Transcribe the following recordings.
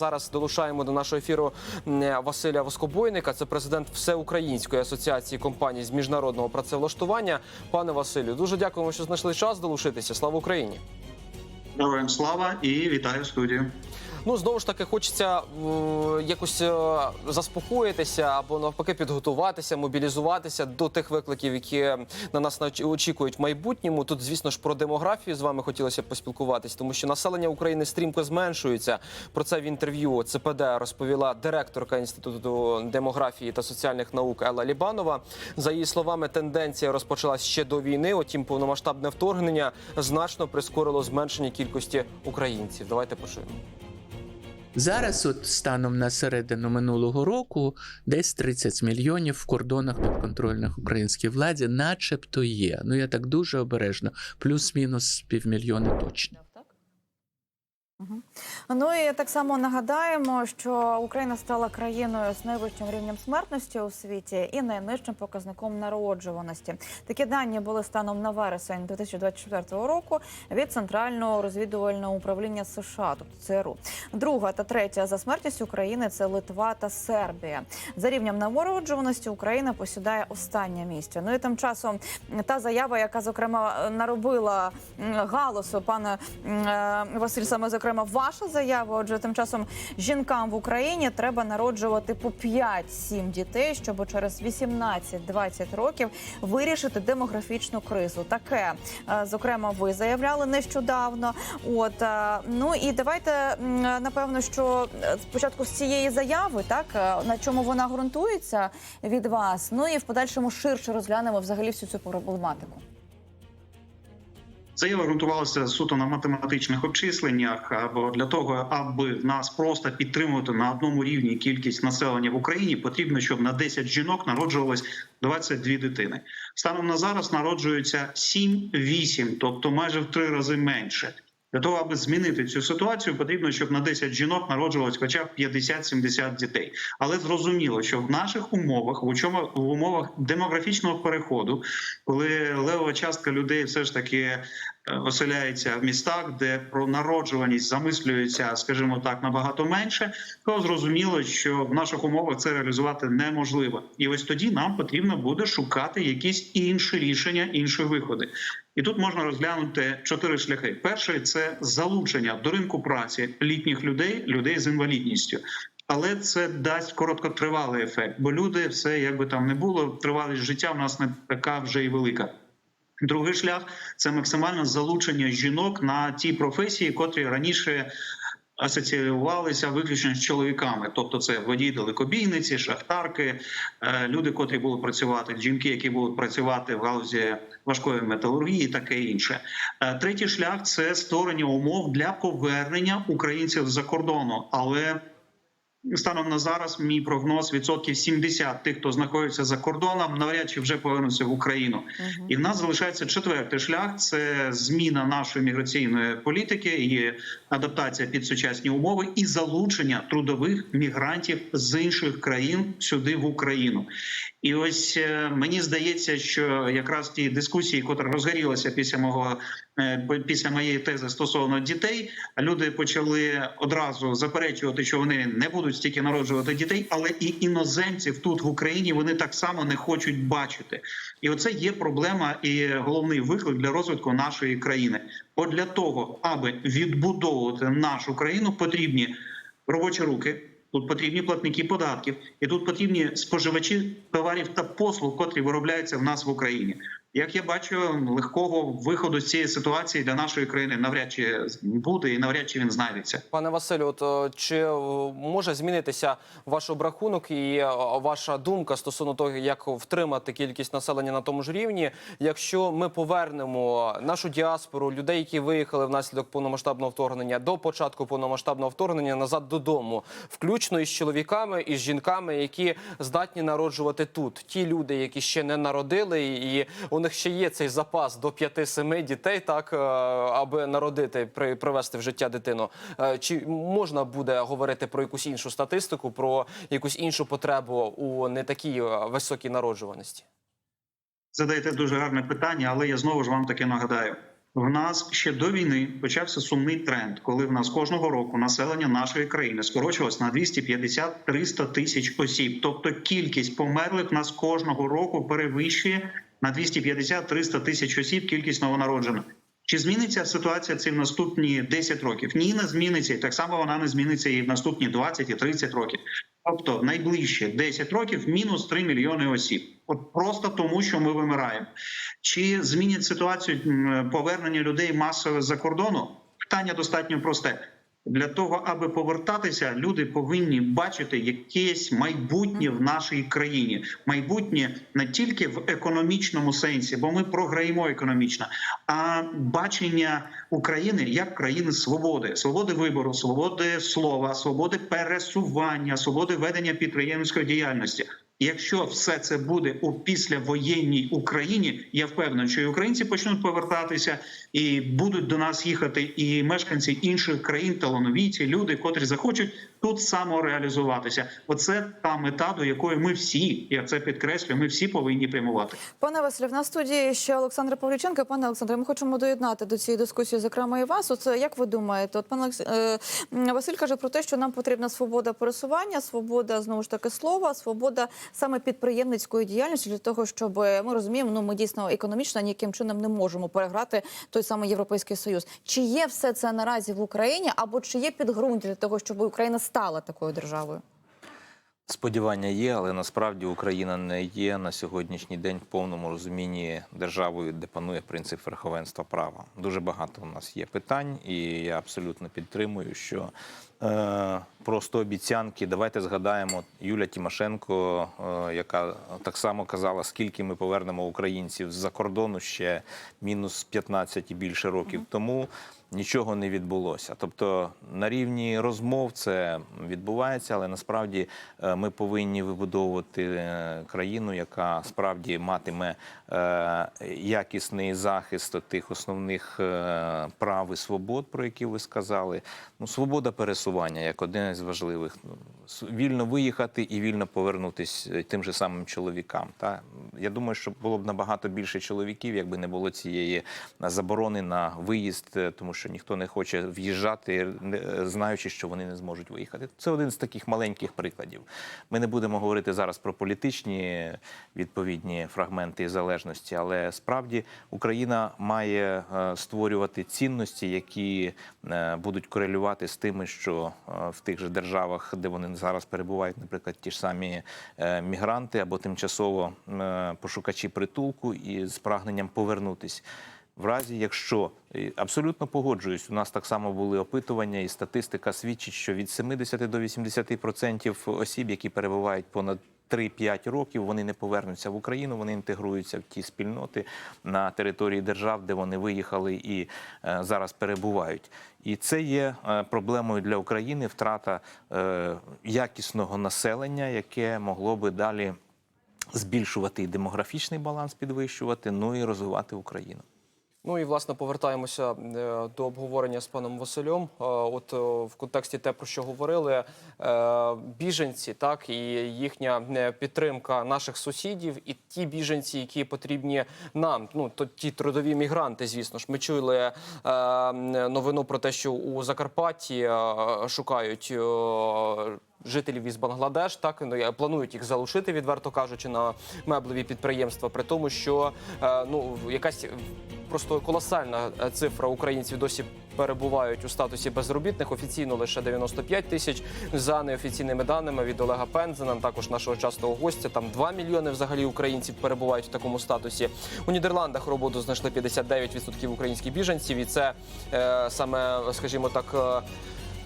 Зараз долучаємо до нашого ефіру Василя Воскобойника. Це президент Всеукраїнської асоціації компаній з міжнародного працевлаштування. Пане Василю, дуже дякуємо, що знайшли час долучитися. Слава Україні! Героям слава і вітаю студію. Ну знову ж таки, хочеться е, якось е, заспокоїтися або навпаки підготуватися, мобілізуватися до тих викликів, які на нас очікують в майбутньому. Тут, звісно ж, про демографію з вами хотілося б поспілкуватись, тому що населення України стрімко зменшується. Про це в інтерв'ю ЦПД розповіла директорка інституту демографії та соціальних наук Елла Лібанова. За її словами, тенденція розпочалась ще до війни. Утім, повномасштабне вторгнення значно прискорило зменшення кількості українців. Давайте почуємо. Зараз, от станом на середину минулого року, десь 30 мільйонів в кордонах підконтрольних українській владі, начебто є. Ну я так дуже обережно, плюс-мінус півмільйона точно. Ну і так само нагадаємо, що Україна стала країною з найвищим рівнем смертності у світі і найнижчим показником народжуваності. Такі дані були станом на вересень 2024 року від Центрального розвідувального управління США, тобто ЦРУ. Друга та третя за смертністю України це Литва та Сербія. За рівнем народжуваності Україна посідає останнє місце. Ну і тим часом та заява, яка зокрема наробила м, галасу, пане е, Василь, саме зокрема, ваша заява. Отже, тим часом жінкам в Україні треба народжувати по 5-7 дітей, щоб через 18-20 років вирішити демографічну кризу. Таке е, зокрема, ви заявляли нещодавно. От е, ну і давайте напевно, що е, спочатку з цієї заяви, так на чому вона ґрунтується від вас. Ну і в подальшому ширше розглянемо взагалі всю цю проблематику. Заява ґрунтувалися суто на математичних обчисленнях або для того, аби нас просто підтримувати на одному рівні кількість населення в Україні, потрібно, щоб на 10 жінок народжувалось 22 дитини. Станом на зараз народжується 7-8, тобто майже в три рази менше. Для того, аби змінити цю ситуацію, потрібно, щоб на 10 жінок народжувалось хоча б 50-70 дітей. Але зрозуміло, що в наших умовах, в учому в умовах демографічного переходу, коли левова частка людей все ж таки е, оселяється в містах, де про народжуваність замислюється, скажімо так, набагато менше, то зрозуміло, що в наших умовах це реалізувати неможливо. І ось тоді нам потрібно буде шукати якісь інші рішення, інші виходи. І тут можна розглянути чотири шляхи. Перший це залучення до ринку праці літніх людей, людей з інвалідністю. Але це дасть короткотривалий ефект, бо люди все як би там не було, тривалість життя в нас не така вже і велика. Другий шлях це максимальне залучення жінок на ті професії, котрі раніше асоціювалися виключно з чоловіками, тобто це водій далекобійниці, шахтарки, е, люди, котрі будуть працювати, жінки, які будуть працювати в галузі важкої металургії, і таке інше. Е, Третій шлях це створення умов для повернення українців з-за кордону, але Станом на зараз мій прогноз відсотків 70 тих, хто знаходиться за кордоном, навряд чи вже повернуться в Україну. І в нас залишається четвертий шлях: це зміна нашої міграційної політики і адаптація під сучасні умови, і залучення трудових мігрантів з інших країн сюди в Україну. І ось е, мені здається, що якраз ті дискусії, котрі розгорілися після мого е, після моєї тези стосовно дітей, люди почали одразу заперечувати, що вони не будуть стільки народжувати дітей, але і іноземців тут в Україні вони так само не хочуть бачити. І оце є проблема і головний виклик для розвитку нашої країни. Бо для того, аби відбудовувати нашу країну, потрібні робочі руки. Тут потрібні платники податків, і тут потрібні споживачі товарів та послуг, котрі виробляються в нас в Україні. Як я бачу, легкого виходу з цієї ситуації для нашої країни навряд чи буде і навряд чи він знайдеться. Пане Василю, от е, чи е, може змінитися ваш обрахунок і е, ваша думка стосовно того, як втримати кількість населення на тому ж рівні, якщо ми повернемо нашу діаспору, людей, які виїхали внаслідок повномасштабного вторгнення до початку повномасштабного вторгнення назад додому, включно із чоловіками і з жінками, які здатні народжувати тут, ті люди, які ще не народили, і у них ще є цей запас до 5-7 дітей, так е, аби народити, при привести в життя дитину. Е, Чи можна буде говорити про якусь іншу статистику, про якусь іншу потребу у не такій е, високій народжуваності? Задаєте дуже гарне питання, але я знову ж вам таки нагадаю: В нас ще до війни почався сумний тренд, коли в нас кожного року населення нашої країни скорочувалось на 250-300 тисяч осіб. Тобто кількість померлих нас кожного року перевищує на 250-300 тисяч осіб кількість новонароджених. Чи зміниться ситуація в наступні 10 років? Ні, не зміниться, і так само вона не зміниться і в наступні 20 і 30 років. Тобто найближче 10 років мінус 3 мільйони осіб. От просто тому, що ми вимираємо. Чи змінить ситуацію повернення людей масове за кордону? Питання достатньо просте. Для того, аби повертатися, люди повинні бачити якесь майбутнє в нашій країні. Майбутнє не тільки в економічному сенсі, бо ми програємо економічно, а бачення України як країни свободи, свободи вибору, свободи слова, свободи пересування, свободи ведення підприємницької діяльності. Якщо все це буде у післявоєнній Україні, я впевнений, що і українці почнуть повертатися, і будуть до нас їхати і мешканці інших країн, талановиті люди, котрі захочуть тут самореалізуватися. Оце та мета, до якої ми всі, я це підкреслюю, ми всі повинні прямувати. Пане Василю, в нас студії ще Олександр Павлюченко. Пане Олександре, ми хочемо доєднати до цієї дискусії, зокрема і вас. Оце як ви думаєте? От пан е, Василь каже про те, що нам потрібна свобода пересування, свобода знову ж таки слова, свобода саме підприємницької діяльності для того, щоб ми розуміємо, ну ми дійсно економічно ніяким чином не можемо переграти той самий європейський союз. Чи є все це наразі в Україні, або чи є підґрунтя для того, щоб Україна стала такою державою? Сподівання є, але насправді Україна не є на сьогоднішній день в повному розумінні державою, де панує принцип верховенства права. Дуже багато у нас є питань, і я абсолютно підтримую, що е, просто обіцянки. Давайте згадаємо Юля Тимошенко, е, яка так само казала, скільки ми повернемо українців з-за кордону ще мінус 15 і більше років тому. Нічого не відбулося. Тобто на рівні розмов це відбувається, але насправді е, ми повинні вибудовувати е, країну, яка справді матиме е, якісний захист тих основних е, прав і свобод, про які ви сказали. Ну, свобода пересування як один із важливих. Ну, Вільно виїхати і вільно повернутися тим же самим чоловікам. Та я думаю, що було б набагато більше чоловіків, якби не було цієї е, заборони на виїзд, е, тому що ніхто не хоче в'їжджати, знаючи, що вони не зможуть виїхати. Це один з таких маленьких прикладів. Ми не будемо говорити зараз про політичні відповідні фрагменти залежності, але справді Україна має е, створювати цінності, які е, будуть корелювати з тими, що е, в тих же державах, де вони зараз перебувають, наприклад, ті ж самі е, мігранти або тимчасово е, пошукачі притулку і з прагненням повернутись. В разі, якщо абсолютно погоджуюсь, у нас так само були опитування, і статистика свідчить, що від 70 до 80% осіб, які перебувають понад 3-5 років, вони не повернуться в Україну, вони інтегруються в ті спільноти на території держав, де вони виїхали і е, зараз перебувають. І це є е, проблемою для України втрата е, якісного населення, яке могло би далі збільшувати і демографічний баланс, підвищувати, ну і розвивати Україну. Ну і власне повертаємося е, до обговорення з паном Василем. Е, От е, в контексті те, про що говорили, біженці, так і їхня підтримка наших сусідів, і ті біженці, які потрібні нам. Ну то ті трудові мігранти, звісно ж, ми чули новину про те, що у Закарпатті шукають. Жителів із Бангладеш так ну, планують їх залишити, відверто кажучи, на меблеві підприємства, при тому, що ну якась просто колосальна е, цифра українців досі перебувають у статусі безробітних. Офіційно лише 95 тисяч. За неофіційними даними від Олега Пензена, також нашого частого гостя. Там 2 мільйони взагалі українців перебувають в такому статусі. У Нідерландах роботу знайшли 59% українських біженців, і це е, саме, скажімо так.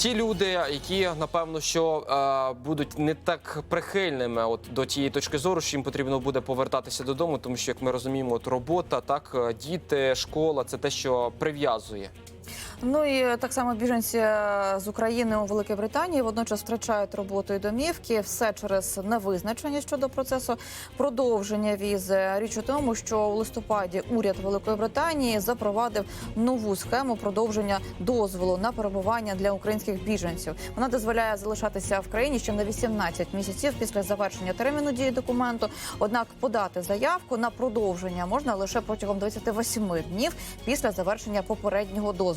Ті люди, які напевно що е, будуть не так прихильними от до тієї точки зору, що їм потрібно буде повертатися додому, тому що як ми розуміємо, от робота, так е, діти, школа це те, що прив'язує. Ну і так само біженці е, з України у Великій Британії водночас втрачають роботу і домівки. Все через невизначеність щодо процесу продовження візи. Річ у тому, що у листопаді уряд Великої Британії запровадив нову схему продовження дозволу на перебування для українських біженців. Вона дозволяє залишатися в країні ще на 18 місяців після завершення терміну дії документу. Однак подати заявку на продовження можна лише протягом 28 днів після завершення попереднього дозволу.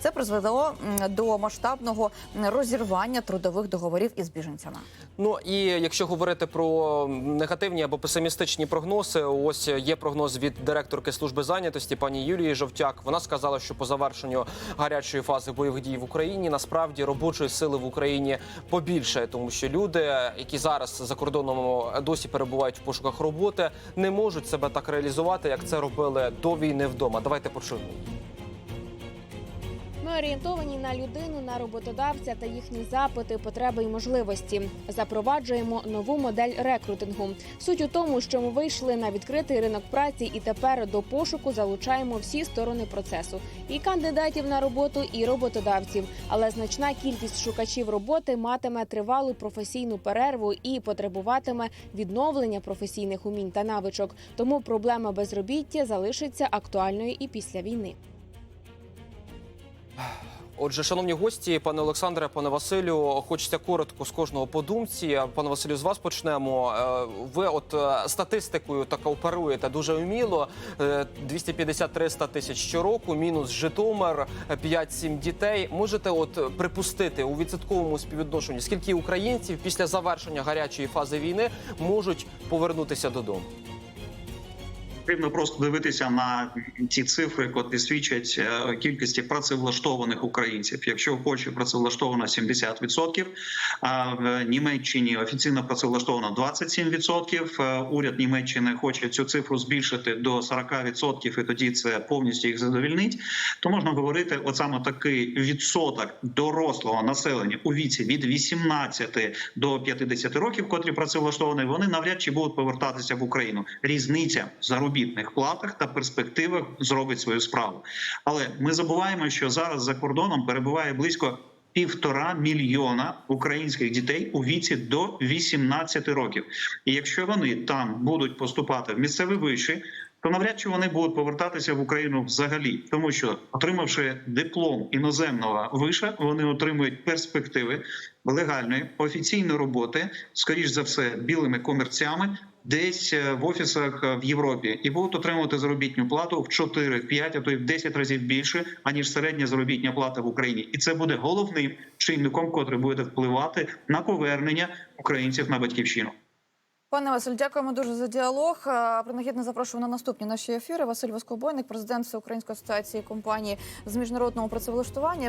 Це призвело до масштабного розірвання трудових договорів із біженцями. Ну і якщо говорити про негативні або песимістичні прогнози, ось є прогноз від директорки служби зайнятості пані Юлії Жовтяк. Вона сказала, що по завершенню гарячої фази бойових дій в Україні насправді робочої сили в Україні побільшає, тому що люди, які зараз за кордоном досі перебувають в пошуках роботи, не можуть себе так реалізувати, як це робили до війни вдома. Давайте почуємо. Ми орієнтовані на людину, на роботодавця та їхні запити, потреби і можливості. Запроваджуємо нову модель рекрутингу. Суть у тому, що ми вийшли на відкритий ринок праці і тепер до пошуку залучаємо всі сторони процесу: і кандидатів на роботу, і роботодавців. Але значна кількість шукачів роботи матиме тривалу професійну перерву і потребуватиме відновлення професійних умінь та навичок. Тому проблема безробіття залишиться актуальною і після війни. Отже, шановні гості, пане Олександре, пане Василю, хочеться коротко з кожного по думці. Пане Василю, з вас почнемо. Е, Ви от е, статистикою так оперуєте дуже вміло. Е, 250-300 тисяч щороку, мінус Житомир, е, 5-7 дітей. Можете от припустити у відсотковому співвідношенні, скільки українців після завершення гарячої фази війни можуть повернутися додому? Потрібно просто дивитися на ті цифри, котрі свідчать е, кількості працевлаштованих українців. Якщо в Польщі працевлаштовано 70%, а в Німеччині офіційно працевлаштовано 27%, е, Уряд Німеччини хоче цю цифру збільшити до 40%, і тоді це повністю їх задовільнить. То можна говорити, от саме такий відсоток дорослого населення у віці від 18 до 50 років, котрі працевлаштовані, вони навряд чи будуть повертатися в Україну. Різниця в заробітних платах та перспективах зробить свою справу. Але ми забуваємо, що зараз за кордоном перебуває близько. Півтора мільйона українських дітей у віці до 18 років, і якщо вони там будуть поступати в місцеві виші, то навряд чи вони будуть повертатися в Україну взагалі, тому що отримавши диплом іноземного виша, вони отримують перспективи легальної офіційної роботи, скоріш за все, білими комерцями. Десь е, в офісах е, в Європі і будуть отримувати заробітну плату в 4, в 5, а то й в 10 разів більше аніж середня заробітня плата в Україні, і це буде головним чинником, котрий буде впливати на повернення українців на батьківщину. Пане Василь, дякуємо дуже за діалог. Е, Принагідно запрошую на наступні наші ефіри. Василь Воскобойник, президент Всеукраїнської асоціації компаній з міжнародного працевлаштування.